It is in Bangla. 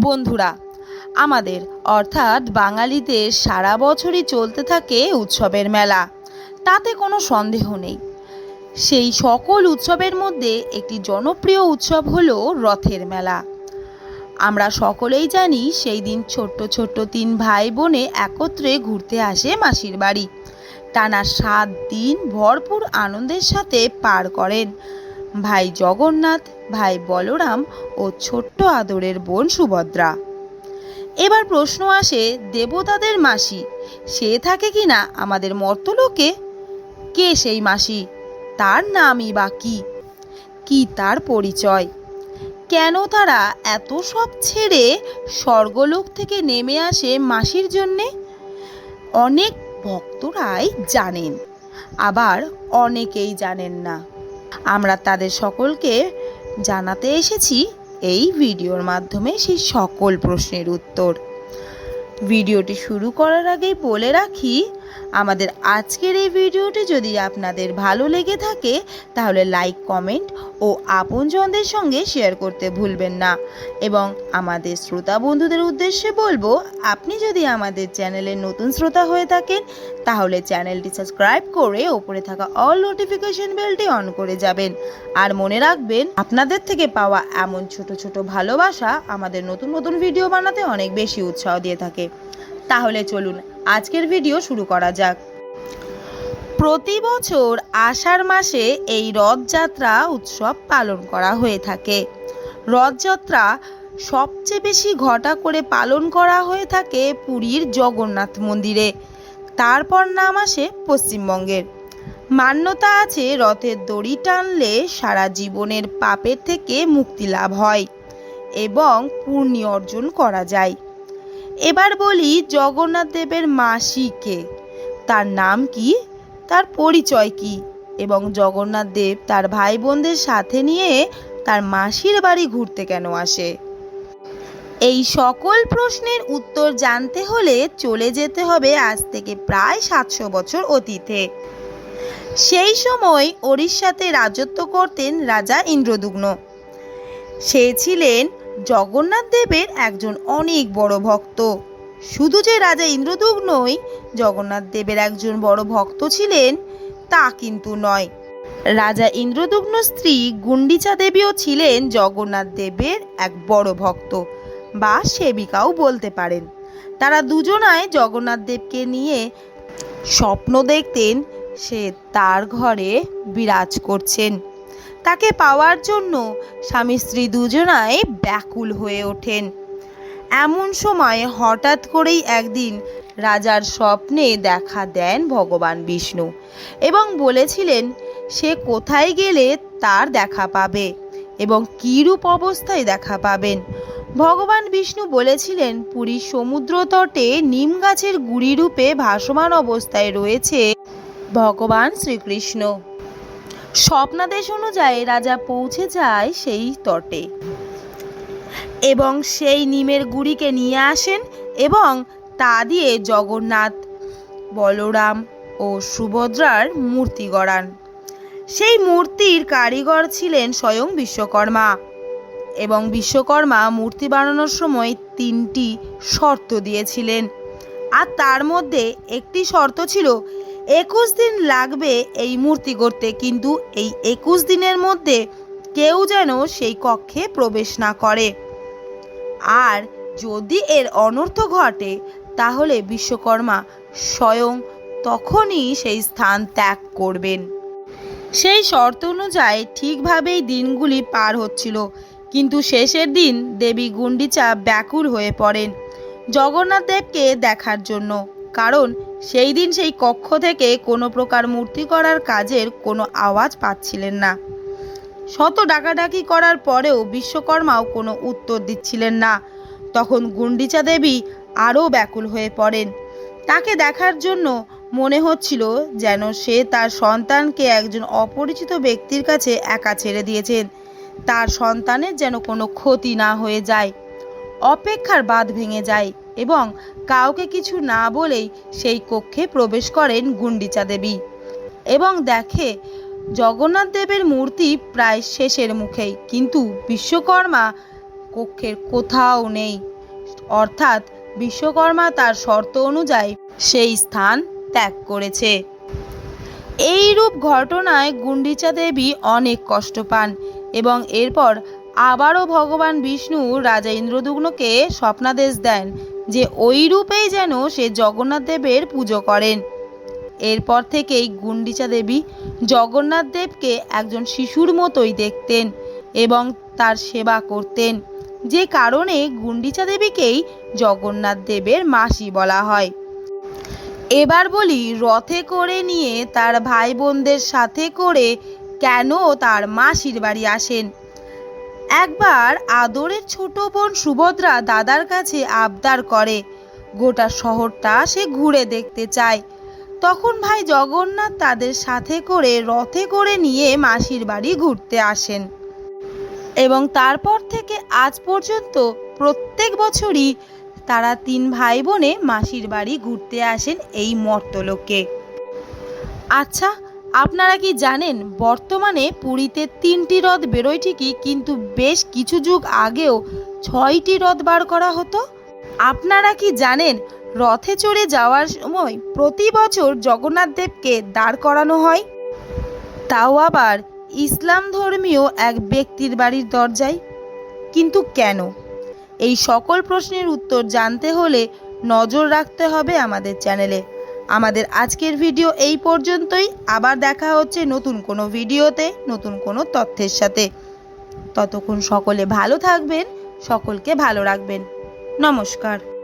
বন্ধুরা, আমাদের অর্থাৎ বাঙালিদের সারা বছরই চলতে থাকে উৎসবের মেলা। তাতে কোনো সন্দেহ নেই। সেই সকল উৎসবের মধ্যে একটি জনপ্রিয় উৎসব হলো রথের মেলা। আমরা সকলেই জানি সেই দিন ছোট্ট ছোট্ট তিন ভাই বোনে একত্রে ঘুরতে আসে মাসির বাড়ি। টানা সাত দিন ভরপুর আনন্দের সাথে পার করেন। ভাই জগন্নাথ, ভাই বলরাম ও ছোট্ট আদরের বোন সুভদ্রা। এবার প্রশ্ন আসে, দেবতাদের মাসি, সে থাকে কি না আমাদের মর্তলোকে? কে সেই মাসি? তার নামই বা কি? কি তার পরিচয়? কেন তারা এত সব ছেড়ে স্বর্গলোক থেকে নেমে আসে মাসির জন্যে? অনেক ভক্তরাই জানেন, আবার অনেকেই জানেন না। আমরা তাদের সকলকে জানাতে এসেছি এই ভিডিওর মাধ্যমে সেই সকল প্রশ্নের উত্তর। ভিডিওটি শুরু করার আগেই বলে রাখি আমাদের আজকের এই ভিডিওটি যদি আপনাদের ভালো লেগে থাকে, তাহলে লাইক, কমেন্ট ও আপনজনদের সঙ্গে শেয়ার করতে ভুলবেন না। এবং আমাদের শ্রোতা বন্ধুদের উদ্দেশ্যে বলব, আপনি যদি আমাদের চ্যানেলের নতুন শ্রোতা হয়ে থাকেন, তাহলে চ্যানেলটি সাবস্ক্রাইব করে ওপরে থাকা অল নোটিফিকেশন বেলটি অন করে যাবেন। আর মনে রাখবেন, আপনাদের থেকে পাওয়া এমন ছোট ছোট ভালোবাসা আমাদের নতুন নতুন ভিডিও বানাতে অনেক বেশি উৎসাহ দিয়ে থাকে। তাহলে চলুন আজকের ভিডিও শুরু করা যাক। প্রতি বছর আষাঢ় মাসে এই রথযাত্রা উৎসব পালন করা হয়ে থাকে। রথযাত্রা সবচেয়ে বেশি ঘটা করে পালন করা হয়ে থাকে পুরীর জগন্নাথ মন্দিরে। তারপর নাম আসে পশ্চিমবঙ্গের। মান্যতা আছে রথের দড়ি টানলে সারা জীবনের পাপের থেকে মুক্তি লাভ হয় এবং পূর্ণি অর্জন করা যায়। এবার বলি জগন্নাথ দেবের মাসিকে। তার নাম কি? তার পরিচয় কি? এবং জগন্নাথ দেব তার ভাই বোনদের সাথে নিয়ে তার মাসির বাড়ি ঘুরতে কেন আসে? এই সকল প্রশ্নের উত্তর জানতে হলে চলে যেতে হবে আজ থেকে প্রায় সাতশো বছর অতীতে। সেই সময় ওড়িশাতে রাজত্ব করতেন রাজা ইন্দ্রদুগ্ন। সে ছিলেন জগন্নাথ দেবের একজন অনেক বড় ভক্ত। শুধু যে রাজা ইন্দ্রদুগ্নই জগন্নাথ দেবের একজন বড় ভক্ত ছিলেন তা কিন্তু নয়। রাজা ইন্দ্রদুগ্ন স্ত্রী গুন্ডিচা দেবীও ছিলেন জগন্নাথ দেবের এক বড় ভক্ত বা সেবিকাও বলতে পারেন। তারা দুজনায় জগন্নাথ দেবকে নিয়ে স্বপ্ন দেখতেন, সে তার ঘরে বিরাজ করছেন। তাকে পাওয়ার জন্য স্বামী স্ত্রী দুজনায় ব্যাকুল হয়ে ওঠেন। এমন সময় হঠাৎ করেই একদিন রাজার স্বপ্নে দেখা দেন ভগবান বিষ্ণু এবং বলেছিলেন, সে কোথায় গেলে তার দেখা পাবে এবং কীরূপ অবস্থায় দেখা পাবেন? ভগবান বিষ্ণু বলেছিলেন পুরীর সমুদ্র তটে নিম গাছের গুড়ি রূপে ভাসমান অবস্থায় রয়েছে ভগবান শ্রীকৃষ্ণ। স্বপ্নাদেশ অনুযায়ী রাজা পৌঁছে যায় সেই তটে। এবং সেই নিমের গুড়িকে নিয়ে আসেন এবং তা দিয়ে জগন্নাথ, বলরাম ও সুভদ্রার মূর্তি গড়ান। সেই মূর্তির কারিগর ছিলেন স্বয়ং বিশ্বকর্মা এবং বিশ্বকর্মা মূর্তি বানানোর সময় তিনটি শর্ত দিয়েছিলেন। আর তার মধ্যে একটি শর্ত ছিল একুশ দিন লাগবে এই মূর্তি করতে কিন্তু এই একুশ দিনের মধ্যে কেউ যেন সেই কক্ষে প্রবেশ না করে। আর যদি এর অনর্থ ঘটে, তাহলে বিশ্বকর্মা স্বয়ং তখনই সেই স্থান ত্যাগ করবেন। সেই শর্ত অনুযায়ী ঠিকভাবেই দিনগুলি পার হচ্ছিল, কিন্তু শেষের দিন দেবী গুন্ডিচা ব্যাকুল হয়ে পড়েন জগন্নাথ দেবকে দেখার জন্য। কারণ সেই দিন সেই কক্ষ থেকে কোনো প্রকার মূর্তি করার কাজের কোনো আওয়াজ পাচ্ছিলেন না। শত ডাকাডাকি করার পরেও বিশ্বকর্মাও কোনো উত্তর দিচ্ছিলেন না। তখন গুন্ডিচা দেবী আরও ব্যাকুল হয়ে পড়েন। তাকে দেখার জন্য মনে হচ্ছিল যেন সে তার সন্তানকে একজন অপরিচিত ব্যক্তির কাছে একা ছেড়ে দিয়েছেন। তার সন্তানের যেন কোনো ক্ষতি না হয়ে যায়। অপেক্ষার বাঁধ ভেঙে যায় এবং কাউকে কিছু না বলেই সেই কক্ষে প্রবেশ করেন গুন্ডিচা দেবী। এবং দেখে জগন্নাথ দেবের মূর্তি প্রায় শেষের মুখেই। কিন্তু বিশ্বকর্মা কক্ষের কোথাও নেই। অর্থাৎ বিশ্বকর্মা তার শর্ত অনুযায়ী সেই স্থান ত্যাগ করেছে। এই রূপ ঘটনায় গুন্ডিচা দেবী অনেক কষ্ট পান এবং এরপর আবারও ভগবান বিষ্ণু রাজা ইন্দ্রদুগ্নকে স্বপ্নাদেশ দেন। যে ওই রূপেই যেন সে জগন্নাথ দেবের পুজো করেন। এরপর থেকেই গুন্ডিচা দেবী জগন্নাথ দেবকে একজন শিশুর মতোই দেখতেন এবং তার সেবা করতেন, যে কারণে গুন্ডিচা দেবীকেই জগন্নাথ দেবের মাসি বলা হয়। এবার বলি, রথে করে নিয়ে তার ভাই বোনদের সাথে করে কেন তার মাসির বাড়ি আসেন? একবার আদরের ছোট বোন সুভদ্রা দাদার কাছে আবদার করে। গোটা শহরটা সে ঘুরে দেখতে চায়। তখন ভাই জগন্নাথ তাদের সাথে করে রথে করে নিয়ে মাসির বাড়ি ঘুরতে আসেন। এবং তারপর থেকে আজ পর্যন্ত প্রত্যেক বছরই তারা তিন ভাই বোনে মাসির বাড়ি ঘুরতে আসেন এই মর্তলোকে। আচ্ছা আপনারা কি জানেন, বর্তমানে পুরীতে তিনটি রথ বেরোয় ঠিকই, কিন্তু বেশ কিছু যুগ আগেও ছয়টি রথ বার করা হতো? আপনারা কি জানেন, রথে চড়ে যাওয়ার সময় প্রতি বছর জগন্নাথ দেবকে দাঁড় করানো হয়? তাও আবার ইসলাম ধর্মীয় এক ব্যক্তির বাড়ির দরজায়। কিন্তু কেন? এই সকল প্রশ্নের উত্তর জানতে হলে নজর রাখতে হবে আমাদের চ্যানেলে। আমাদের আজকের ভিডিও এই পর্যন্তই। আবার দেখা হচ্ছে নতুন কোনো ভিডিওতে, নতুন কোনো তথ্যের সাথে। ততক্ষণ সকলে ভালো থাকবেন, সকলকে ভালো রাখবেন। নমস্কার।